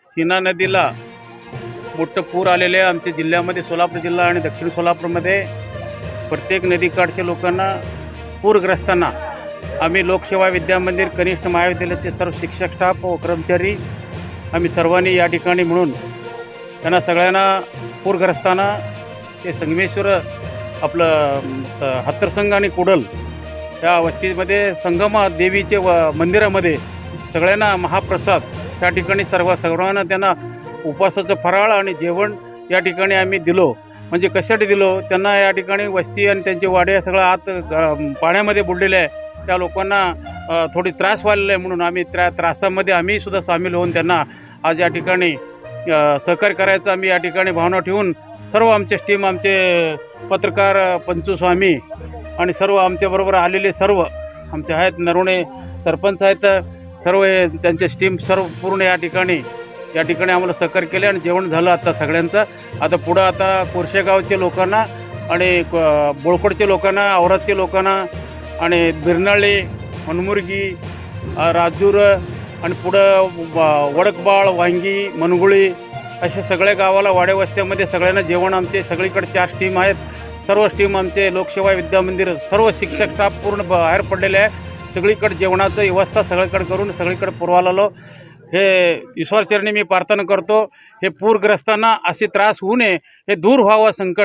सीना नदीला मोठं पूर आलेले आहे. आमच्या जिल्ह्यामध्ये सोलापूर जिल्हा आणि दक्षिण सोलापूरमध्ये प्रत्येक नदीकाठच्या लोकांना पूरग्रस्तांना आम्ही लोकसेवा विद्यामंदिर कनिष्ठ महाविद्यालयाचे सर्व शिक्षक स्टाफ व कर्मचारी आम्ही सर्वांनी या ठिकाणी म्हणून त्यांना सगळ्यांना पूरग्रस्तांना ते संगमेश्वर आपलं स- हत्तरसंग आणि कुडल या वस्तीमध्ये संगमा देवीचे व मंदिरामध्ये सगळ्यांना महाप्रसाद त्या ठिकाणी सर्व सर्वांना त्यांना उपवासाचं फराळ आणि जेवण या ठिकाणी आम्ही दिलो. म्हणजे कशासाठी दिलो? त्यांना या ठिकाणी वस्ती आणि त्यांचे वाडे सगळं आत ग- पाण्यामध्ये बुडलेले आहे. त्या लोकांना थोडी त्रास व्हायला आहे म्हणून आम्ही त्या त्रासामध्ये आम्ही सुद्धा सामील होऊन त्यांना आज या ठिकाणी सहकार्य करायचं आम्ही या ठिकाणी भावना ठेवून सर्व आमचे टीम आमचे पत्रकार अ, पंचू स्वामी आणि सर्व आमच्याबरोबर आलेले सर्व आमचे आहेत नरुणे सरपंच आहेत सर्व त्यांच्या त्यांचे सर्व पूर्ण या ठिकाणी या ठिकाणी आम्हाला सहकार्य केले आणि जेवण झालं आता सगळ्यांचं. आता पुढं आता कोरशेगावच्या लोकांना आणि क- बोळकोडच्या लोकांना औरातच्या लोकांना आणि बिरनाळे मनमुर्गी राजूर आणि पुढं वडकबाळ वांगी मनगुळी अशा सगळ्या गावाला वाड्यावस्त्यामध्ये सगळ्यांना जेवण आमचे सगळीकडे चार टीम आहेत. सर्व स्टीम आमचे लोकसेवा विद्यामंदिर सर्व शिक्षक स्टाफ पूर्ण बाहेर पडलेले आहे. सगळीकडे जेवणाचं व्यवस्था सगळीकडे करून सगळीकडे पुरवाला हे ईश्वरचरणी मी प्रार्थना करतो. हे पूरग्रस्तांना असे त्रास होऊ नये हे दूर व्हावं संकट.